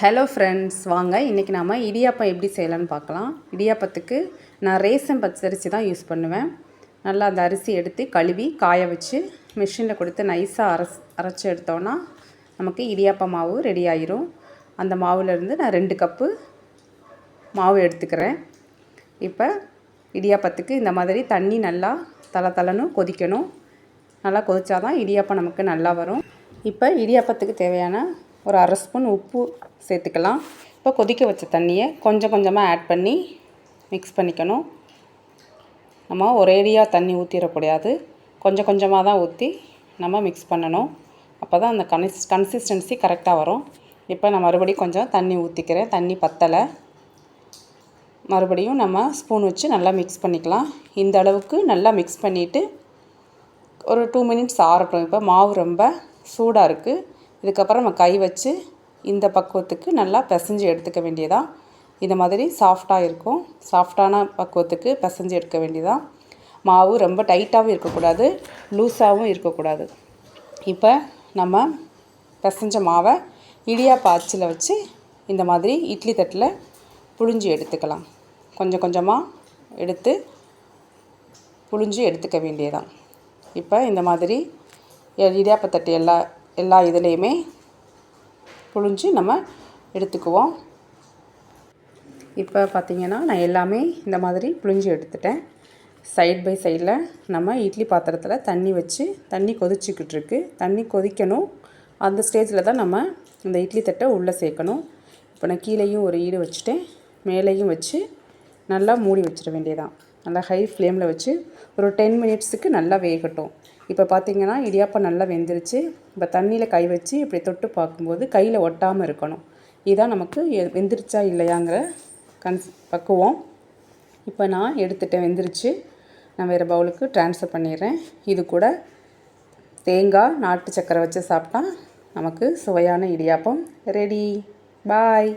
Hello friends வாங்க. இன்றைக்கி நாம் இடியாப்பம் எப்படி செய்யலாம்னு பார்க்கலாம். இடியாப்பத்துக்கு நான் ரேசன் பச்சரிசி தான் யூஸ் பண்ணுவேன். நல்லா அந்த அரிசி எடுத்து கழுவி காய வச்சு மிஷினில் கொடுத்து நைஸாக அரைச் அரைச்சி எடுத்தோன்னா நமக்கு இடியாப்ப மாவு ரெடி ஆயிரும். அந்த மாவுலேருந்து நான் ரெண்டு கப்பு மாவு எடுத்துக்கிறேன். இப்போ இடியாப்பத்துக்கு இந்த மாதிரி தண்ணி நல்லா தலை தலைன்னு கொதிக்கணும். நல்லா கொதிச்சா தான் இடியாப்பம் நமக்கு நல்லா வரும். இப்போ இடியாப்பத்துக்கு தேவையான ஒரு அரை ஸ்பூன் உப்பு சேர்த்துக்கலாம். இப்போ கொதிக்க வச்ச தண்ணியை கொஞ்சம் கொஞ்சமாக ஆட் பண்ணி மிக்ஸ் பண்ணிக்கணும். நம்ம ஒரேடியாக தண்ணி ஊற்றிடக்கூடாது கொஞ்சம் கொஞ்சமாக தான் ஊற்றி நம்ம மிக்ஸ் பண்ணணும். அப்போ தான் அந்த கன்ஸ் கன்சிஸ்டன்சி கரெக்டாக வரும். இப்போ நான் மறுபடியும் கொஞ்சம் தண்ணி ஊற்றிக்கிறேன் தண்ணி பத்தலை. மறுபடியும் நம்ம ஸ்பூன் வச்சு நல்லா மிக்ஸ் பண்ணிக்கலாம். இந்த அளவுக்கு நல்லா மிக்ஸ் பண்ணிவிட்டு ஒரு டூ மினிட்ஸ் ஆறட்டும். இப்போ மாவு ரொம்ப சூடாக இருக்குது இதுக்கப்புறம் நம்ம கை வச்சு இந்த பக்குவத்துக்கு நல்லா பிசைஞ்சு எடுத்துக்க வேண்டியதான் இந்த மாதிரி சாஃப்டாக இருக்கும். சாஃப்டான பக்குவத்துக்கு பிசைஞ்சு எடுக்க வேண்டியதான் மாவு ரொம்ப டைட்டாகவும் இருக்கக்கூடாது லூஸாகவும் இருக்கக்கூடாது. இப்போ நம்ம பிசைஞ்ச மாவை இடியாப்ப அச்சில் வச்சு இந்த மாதிரி இட்லி தட்டில் புழிஞ்சு எடுத்துக்கலாம். கொஞ்சம் கொஞ்சமாக எடுத்து புழிஞ்சு எடுத்துக்க வேண்டியதான் இப்போ இந்த மாதிரி இடியாப்பத்தட்டு எல்லா எல்லா இதுலேயுமே புழிஞ்சு நம்ம எடுத்துக்குவோம். இப்போ பார்த்திங்கன்னா நான் எல்லாமே இந்த மாதிரி புழிஞ்சு எடுத்துட்டேன். சைட் பை சைடில் நம்ம இட்லி பாத்திரத்தில் தண்ணி வச்சு தண்ணி கொதிச்சுக்கிட்டு இருக்கு. தண்ணி கொதிக்கணும். அந்த ஸ்டேஜில் தான் நம்ம இந்த இட்லி தட்டை உள்ளே சேர்க்கணும். இப்போ நான் கீழேயும் ஒரு ஈடு வச்சுட்டேன். மேலேயும் வச்சு நல்லா மூடி வச்சிட வேண்டியதான் நல்லா ஹை ஃப்ளேமில் வச்சு ஒரு டென் மினிட்ஸுக்கு நல்லா வேகட்டும். இப்போ பார்த்திங்கன்னா இடியாப்பம் நல்லா வெந்துருச்சு. இப்போ தண்ணியில் கை வச்சு இப்படி தொட்டு பார்க்கும்போது கையில் ஒட்டாமல் இருக்கணும். இதுதான் நமக்கு வெந்துருச்சா இல்லையாங்கிற கன்ஸ் பக்குவம். இப்போ நான் எடுத்துட்டேன் வெந்துருச்சு. நான் வேறு பவுலுக்கு ட்ரான்ஸ்ஃபர் பண்ணிடுறேன். இது கூட தேங்காய் நாட்டு சக்கரை வச்சு சாப்பிட்டா நமக்கு சுவையான இடியாப்பம். ரெடி பாய்